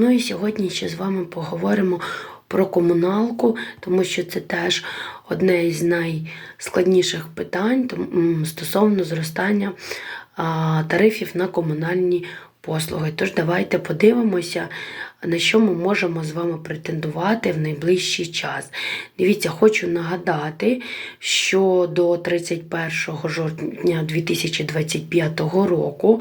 Ну і сьогодні ще з вами поговоримо про комуналку, тому що це теж одне із найскладніших питань стосовно зростання тарифів на комунальні послуги. Тож давайте подивимося, на що ми можемо з вами претендувати в найближчий час. Дивіться, хочу нагадати, що до 31 жовтня 2025 року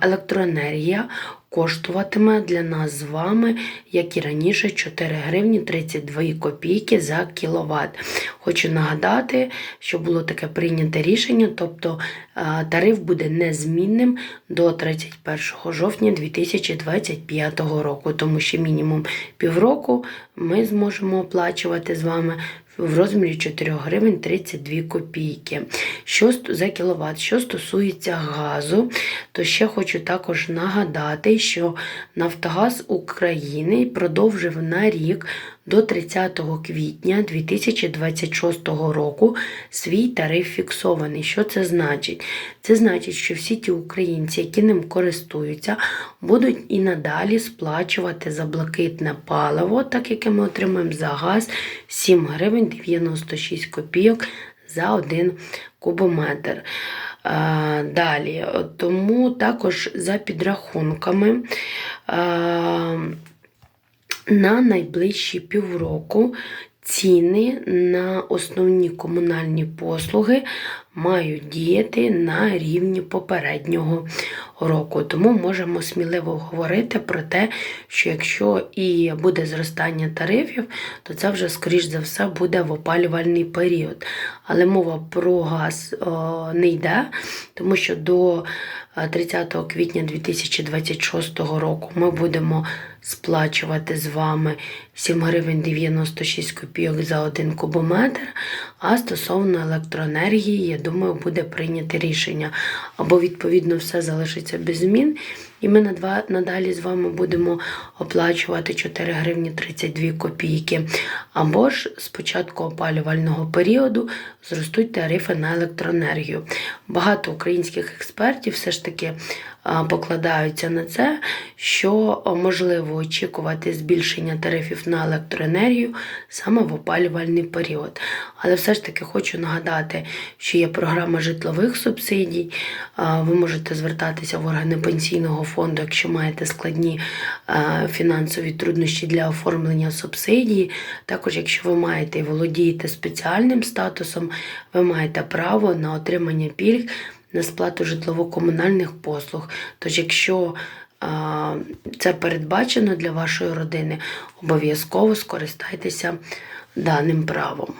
електроенергія коштуватиме для нас з вами, як і раніше, 4 гривні 32 копійки за кіловат. Хочу нагадати, що було таке прийняте рішення, тобто е, тариф буде незмінним до 31 жовтня 2025 року, тому що мінімум півроку ми зможемо оплачувати з вами в розмірі 4 гривень 32 копійки. Що за кіловат. Що стосується газу, то ще хочу також нагадати, що Нафтогаз України продовжив на рік до 30 квітня 2026 року свій тариф фіксований. Що це значить? Це значить, що всі ті українці, які ним користуються, будуть і надалі сплачувати за блакитне паливо, так як ми отримуємо за газ 7 гривень 96 копійок за 1 кубометр. Е, Далі, тому також за підрахунками е, на найближчі півроку ціни на основні комунальні послуги мають діяти на рівні попереднього року. Тому можемо сміливо говорити про те, що якщо і буде зростання тарифів, то це вже, скоріш за все, буде в опалювальний період. Але мова про газ о, не йде, тому що до е, 30 квітня 2026 року ми будемо сплачувати з вами 7 гривень 96 копійок за один кубометр. А стосовно електроенергії, думаю, буде прийнято рішення. Або, відповідно, все залишиться без змін, і ми надалі з вами будемо оплачувати 4 гривні 32 копійки. Або ж з початку опалювального періоду зростуть тарифи на електроенергію. Багато українських експертів все ж таки покладаються на це, що можливо очікувати збільшення тарифів на електроенергію саме в опалювальний період. Але все ж таки хочу нагадати, що є програма житлових субсидій. Ви можете звертатися в органи пенсійного фонду, якщо маєте складні а, фінансові труднощі для оформлення субсидії. Також, якщо ви маєте і володієте спеціальним статусом, ви маєте право на отримання пільг на сплату житлово-комунальних послуг. Тож, якщо а, це передбачено для вашої родини, обов'язково скористайтеся даним правом.